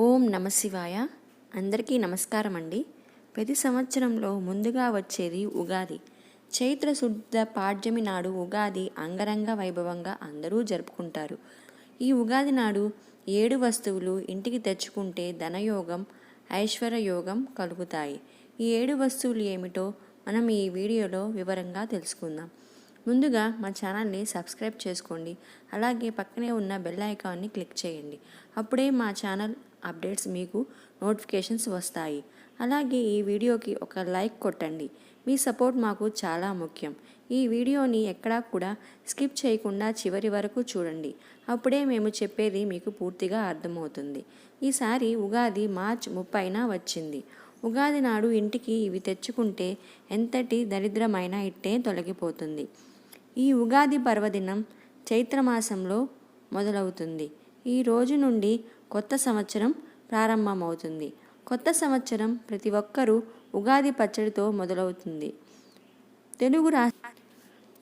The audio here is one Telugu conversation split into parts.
ఓం నమ శివాయ. అందరికీ నమస్కారం అండి ప్రతి సంవత్సరంలో ముందుగా వచ్చేది ఉగాది. చైత్ర శుద్ధ పాడ్యమి నాడు ఉగాది అంగరంగ వైభవంగా అందరూ జరుపుకుంటారు. ఈ ఉగాది నాడు ఏడు వస్తువులు ఇంటికి తెచ్చుకుంటే ధనయోగం ఐశ్వర్యయోగం కలుగుతాయి. ఈ ఏడు వస్తువులు ఏమిటో మనం ఈ వీడియోలో వివరంగా తెలుసుకుందాం. ముందుగా మా ఛానల్ని సబ్స్క్రైబ్ చేసుకోండి. అలాగే పక్కనే ఉన్న బెల్ ఐకాన్ని క్లిక్ చేయండి. అప్పుడే మా ఛానల్ అప్డేట్స్ మీకు నోటిఫికేషన్స్ వస్తాయి. అలాగే ఈ వీడియోకి ఒక లైక్ కొట్టండి. మీ సపోర్ట్ మాకు చాలా ముఖ్యం. ఈ వీడియోని ఎక్కడా కూడా స్కిప్ చేయకుండా చివరి వరకు చూడండి. అప్పుడే మేము చెప్పేది మీకు పూర్తిగా అర్థమవుతుంది. ఈసారి ఉగాది మార్చ్ ముప్పైన వచ్చింది. ఉగాది నాడు ఇంటికి ఇవి తెచ్చుకుంటే ఎంతటి దరిద్రమైన ఇట్టే తొలగిపోతుంది. ఈ ఉగాది పర్వదినం చైత్రమాసంలో మొదలవుతుంది. ఈ రోజు నుండి కొత్త సంవత్సరం ప్రారంభమవుతుంది. కొత్త సంవత్సరం ప్రతి ఒక్కరూ ఉగాది పచ్చడితో మొదలవుతుంది. తెలుగు రా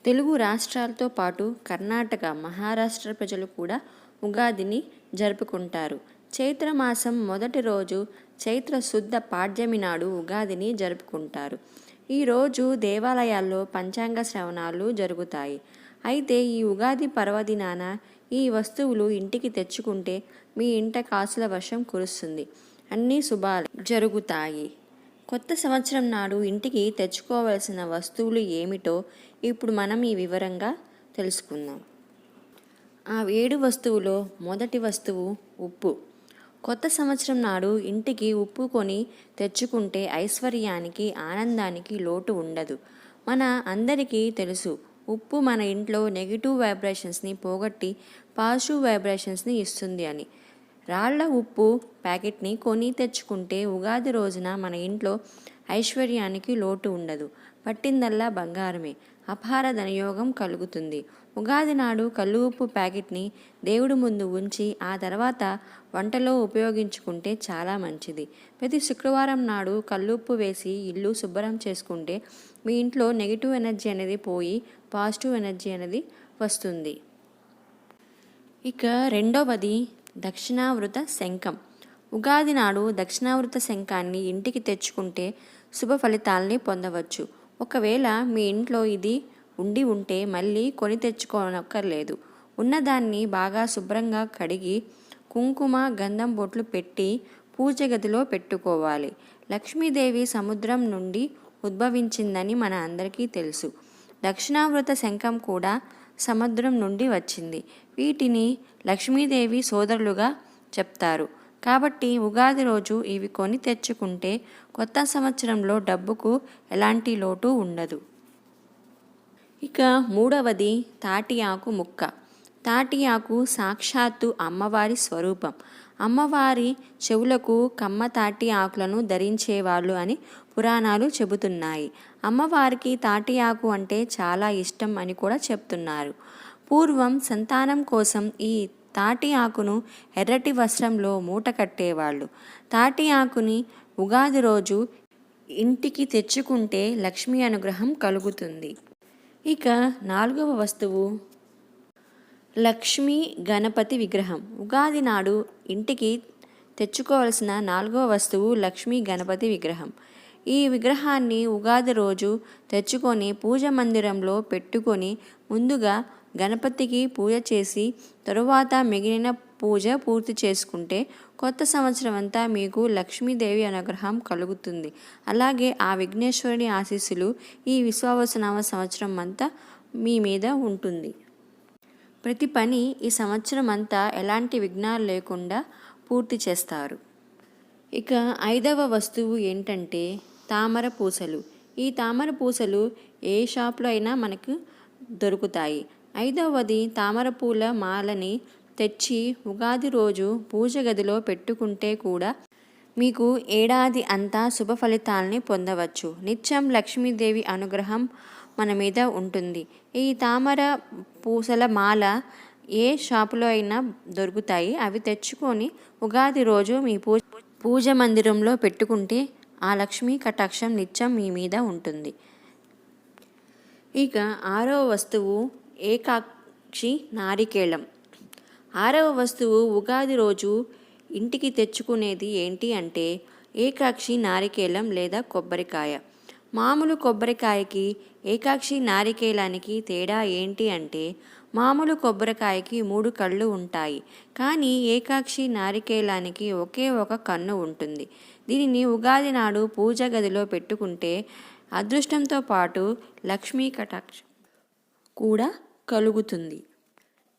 తెలుగు రాష్ట్రాలతో పాటు కర్ణాటక మహారాష్ట్ర ప్రజలు కూడా ఉగాదిని జరుపుకుంటారు. చైత్రమాసం మొదటి రోజు చైత్ర శుద్ధ పాడ్యమి నాడు ఉగాదిని జరుపుకుంటారు. ఈరోజు దేవాలయాల్లో పంచాంగ శ్రవణాలు జరుగుతాయి. అయితే ఈ ఉగాది పర్వదినాన ఈ వస్తువులు ఇంటికి తెచ్చుకుంటే మీ ఇంట కాసుల వర్షం కురుస్తుంది. అన్నీ శుభాలు జరుగుతాయి. కొత్త సంవత్సరం నాడు ఇంటికి తెచ్చుకోవలసిన వస్తువులు ఏమిటో ఇప్పుడు మనం ఈ వివరంగా తెలుసుకుందాం. ఆ ఏడు వస్తువులో మొదటి వస్తువు ఉప్పు. కొత్త సంవత్సరం నాడు ఇంటికి ఉప్పు కొని తెచ్చుకుంటే ఐశ్వర్యానికి ఆనందానికి లోటు ఉండదు. మన అందరికీ తెలుసు ఉప్పు మన ఇంట్లో నెగిటివ్ వైబ్రేషన్స్ని పోగొట్టి పాజిటివ్ వైబ్రేషన్స్ని ఇస్తుంది అని. రాళ్ళ ఉప్పు ప్యాకెట్ని కొని తెచ్చుకుంటే ఉగాది రోజున మన ఇంట్లో ఐశ్వర్యానికి లోటు ఉండదు. పట్టిందల్లా బంగారమే. అపార ధనయోగం కలుగుతుంది. ఉగాది నాడు కల్లు ఉప్పు ప్యాకెట్ని దేవుడి ముందు ఉంచి ఆ తర్వాత వంటలో ఉపయోగించుకుంటే చాలా మంచిది. ప్రతి శుక్రవారం నాడు కల్లుప్పు వేసి ఇల్లు శుభ్రం చేసుకుంటే మీ ఇంట్లో నెగిటివ్ ఎనర్జీ అనేది పోయి పాజిటివ్ ఎనర్జీ అనేది వస్తుంది. ఇక రెండవది దక్షిణావృత శంఖం. ఉగాది నాడు దక్షిణావృత శంఖాన్ని ఇంటికి తెచ్చుకుంటే శుభ ఫలితాల్ని పొందవచ్చు. ఒకవేళ మీ ఇంట్లో ఇది ఉండి ఉంటే మళ్ళీ కొని తెచ్చుకోనక్కర్లేదు. ఉన్నదాన్ని బాగా శుభ్రంగా కడిగి కుంకుమ గంధం బొట్లు పెట్టి పూజ గదిలో పెట్టుకోవాలి. లక్ష్మీదేవి సముద్రం నుండి ఉద్భవించిందని మన అందరికీ తెలుసు. దక్షిణావృత శంఖం కూడా సముద్రం నుండి వచ్చింది. వీటిని లక్ష్మీదేవి సోదరులుగా చెప్తారు. కాబట్టి ఉగాది రోజు ఇవి కొని తెచ్చుకుంటే కొత్త సంవత్సరంలో డబ్బుకు ఎలాంటి లోటు ఉండదు. ఇక మూడవది తాటి ఆకు ముక్క. తాటి ఆకు సాక్షాత్తు అమ్మవారి స్వరూపం. అమ్మవారి చెవులకు కమ్మ తాటి ఆకులను ధరించేవాళ్ళు అని పురాణాలు చెబుతున్నాయి. అమ్మవారికి తాటి ఆకు అంటే చాలా ఇష్టం అని కూడా చెప్తున్నారు. పూర్వం సంతానం కోసం ఈ తాటి ఆకును ఎర్రటి వస్త్రంలో మూట కట్టేవాళ్ళు. తాటి ఆకుని ఉగాది రోజు ఇంటికి తెచ్చుకుంటే లక్ష్మీ అనుగ్రహం కలుగుతుంది. ఇక నాలుగవ వస్తువు లక్ష్మీ గణపతి విగ్రహం. ఉగాది నాడు ఇంటికి తెచ్చుకోవలసిన నాలుగవ వస్తువు లక్ష్మీ గణపతి విగ్రహం. ఈ విగ్రహాన్ని ఉగాది రోజు తెచ్చుకొని పూజ మందిరంలో పెట్టుకొని ముందుగా గణపతికి పూజ చేసి తరువాత మిగిలిన పూజ పూర్తి చేసుకుంటే కొత్త సంవత్సరం అంతా మీకు లక్ష్మీదేవి అనుగ్రహం కలుగుతుంది. అలాగే ఆ విఘ్నేశ్వరుని ఆశీస్సులు ఈ విశ్వావసనామ సంవత్సరం అంతా మీ మీద ఉంటుంది. ప్రతి పని ఈ సంవత్సరం అంతా ఎలాంటి విఘ్నాలు లేకుండా పూర్తి చేస్తారు. ఇక ఐదవ వస్తువు ఏంటంటే తామర పూసలు. ఈ తామర పూసలు ఏ షాప్లో అయినా మనకు దొరుకుతాయి. ఐదవది తామరపూల మాలని తెచ్చి ఉగాది రోజు పూజ గదిలో పెట్టుకుంటే కూడా మీకు ఏడాది అంతా శుభ ఫలితాలని పొందవచ్చు. నిత్యం లక్ష్మీదేవి అనుగ్రహం మన మీద ఉంటుంది. ఈ తామర పూసల మాల ఏ షాపులో అయినా దొరుకుతాయి. అవి తెచ్చుకొని ఉగాది రోజు మీ పూజ పూజ మందిరంలో పెట్టుకుంటే ఆ లక్ష్మీ కటాక్షం నిత్యం మీ మీద ఉంటుంది. ఇక ఆరవ వస్తువు ఏకాక్షి నారికేళం. ఆరవ వస్తువు ఉగాది రోజు ఇంటికి తెచ్చుకునేది ఏంటి అంటే ఏకాక్షి నారికేలం లేదా కొబ్బరికాయ. మామూలు కొబ్బరికాయకి ఏకాక్షి నారికేలానికి తేడా ఏంటి అంటే మామూలు కొబ్బరికాయకి మూడు కళ్ళు ఉంటాయి. కానీ ఏకాక్షి నారికేలానికి ఒకే ఒక కన్ను ఉంటుంది. దీనిని ఉగాది నాడు పూజ గదిలో పెట్టుకుంటే అదృష్టంతో పాటు లక్ష్మీ కటాక్ష కూడా కలుగుతుంది.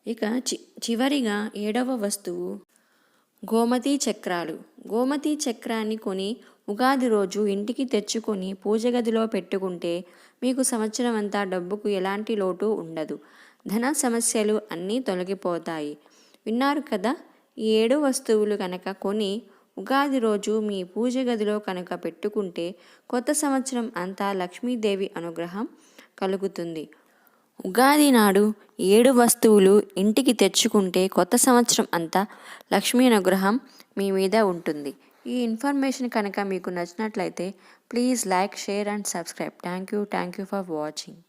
ఇక చి చివరిగా ఏడవ వస్తువు గోమతి చక్రాలు. గోమతి చక్రాన్ని కొని ఉగాది రోజు ఇంటికి తెచ్చుకొని పూజ గదిలో పెట్టుకుంటే మీకు సంవత్సరం అంతా డబ్బుకు ఎలాంటి లోటు ఉండదు. ధన సమస్యలు అన్నీ తొలగిపోతాయి. విన్నారు కదా? ఈ ఏడు వస్తువులు కనుక కొని ఉగాది రోజు మీ పూజ గదిలో కనుక పెట్టుకుంటే కొత్త సంవత్సరం అంతా లక్ష్మీదేవి అనుగ్రహం కలుగుతుంది. ఉగాది నాడు ఏడు వస్తువులు ఇంటికి తెచ్చుకుంటే కొత్త సంవత్సరం అంతా లక్ష్మీ అనుగ్రహం మీ మీద ఉంటుంది. ఈ ఇన్ఫర్మేషన్ కనుక మీకు నచ్చినట్లయితే please like share and subscribe. Thank you thank you for watching.